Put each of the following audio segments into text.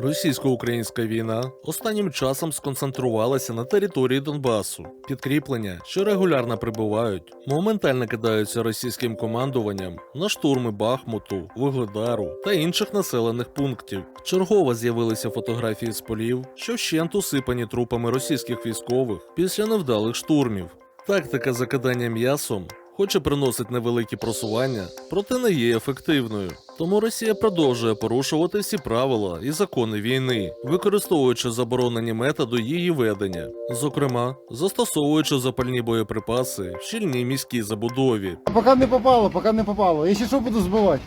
Російсько-українська війна останнім часом сконцентрувалася на території Донбасу. Підкріплення, що регулярно прибувають, моментально кидаються російським командуванням на штурми Бахмуту, Вугледару та інших населених пунктів. Чергово з'явилися фотографії з полів, що вщент усипані трупами російських військових після невдалих штурмів. Тактика закидання м'ясом хоч і приносить невеликі просування, проте не є ефективною. Тому Росія продовжує порушувати всі правила і закони війни, використовуючи заборонені методи її ведення, зокрема, застосовуючи запальні боєприпаси в щільній міській забудові. Пока не попало, поки не попало. Якщо що буду сбивать.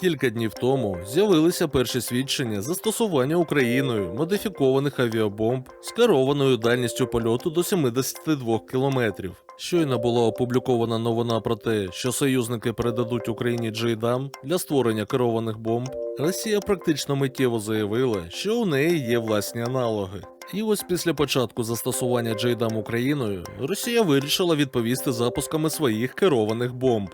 Кілька днів тому з'явилися перші свідчення застосування Україною модифікованих авіабомб з керованою дальністю польоту до 72 кілометрів. Щойно була опублікована новина про те, що союзники передадуть Україні Джейдам для створення керованих бомб. Росія практично миттєво заявила, що у неї є власні аналоги. І ось після початку застосування Джейдам Україною Росія вирішила відповісти запусками своїх керованих бомб.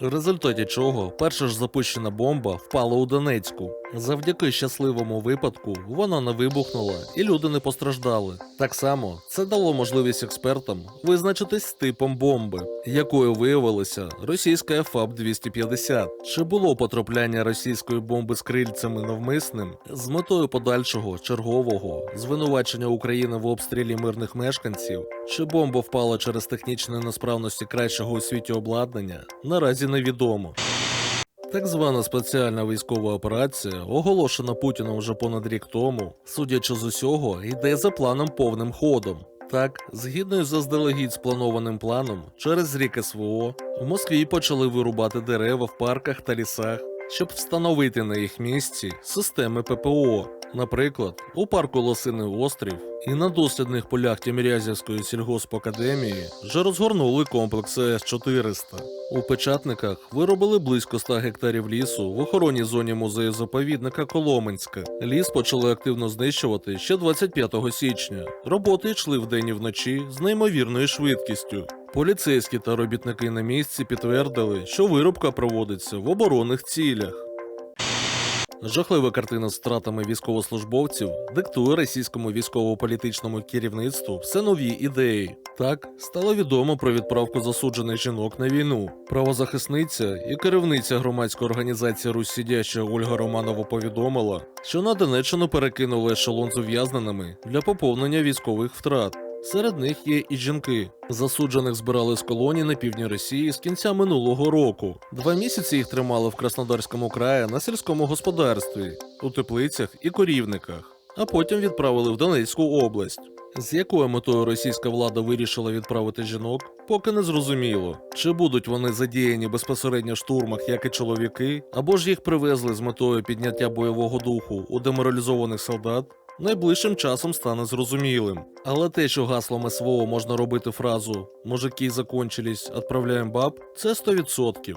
В результаті чого перша ж запущена бомба впала у Донецьку. Завдяки щасливому випадку вона не вибухнула і люди не постраждали. Так само це дало можливість експертам визначитись з типом бомби, якою виявилася російська ФАБ 250 Чи було потрапляння російської бомби з крильцями навмисним з метою подальшого чергового звинувачення України в обстрілі мирних мешканців? Чи бомба впала через технічні несправності кращого у світі обладнання? Наразі невідомо. Так звана спеціальна військова операція, оголошена Путіном вже понад рік тому, судячи з усього, йде за планом повним ходом. Так, згідно із заздалегідь спланованим планом, через рік СВО в Москві почали вирубати дерева в парках та лісах, щоб встановити на їх місці системи ППО. Наприклад, у парку Лосиний острів і на дослідних полях Тімірязівської сільгоспакадемії вже розгорнули комплекс СС-400. У печатниках виробили близько 100 гектарів лісу в охоронній зоні музею заповідника Коломенська. Ліс почали активно знищувати ще 25 січня. Роботи йшли вдень і вночі з неймовірною швидкістю. Поліцейські та робітники на місці підтвердили, що вирубка проводиться в оборонних цілях. Жахлива картина з втратами військовослужбовців диктує російському військово-політичному керівництву все нові ідеї. Так стало відомо про відправку засуджених жінок на війну. Правозахисниця і керівниця громадської організації Русь Сидяща Ольга Романова повідомила, що на Донеччину перекинули ешелон з ув'язненими для поповнення військових втрат. Серед них є і жінки. Засуджених збирали з колонії на півдні Росії з кінця минулого року. Два місяці їх тримали в Краснодарському краї на сільському господарстві, у теплицях і корівниках, а потім відправили в Донецьку область. З якою метою російська влада вирішила відправити жінок, поки не зрозуміло, чи будуть вони задіяні безпосередньо в штурмах, як і чоловіки, або ж їх привезли з метою підняття бойового духу у деморалізованих солдат, найближчим часом стане зрозумілим. Але те, що гаслом СВО можна робити фразу «Мужики закончились, отправляємо баб, це 100%.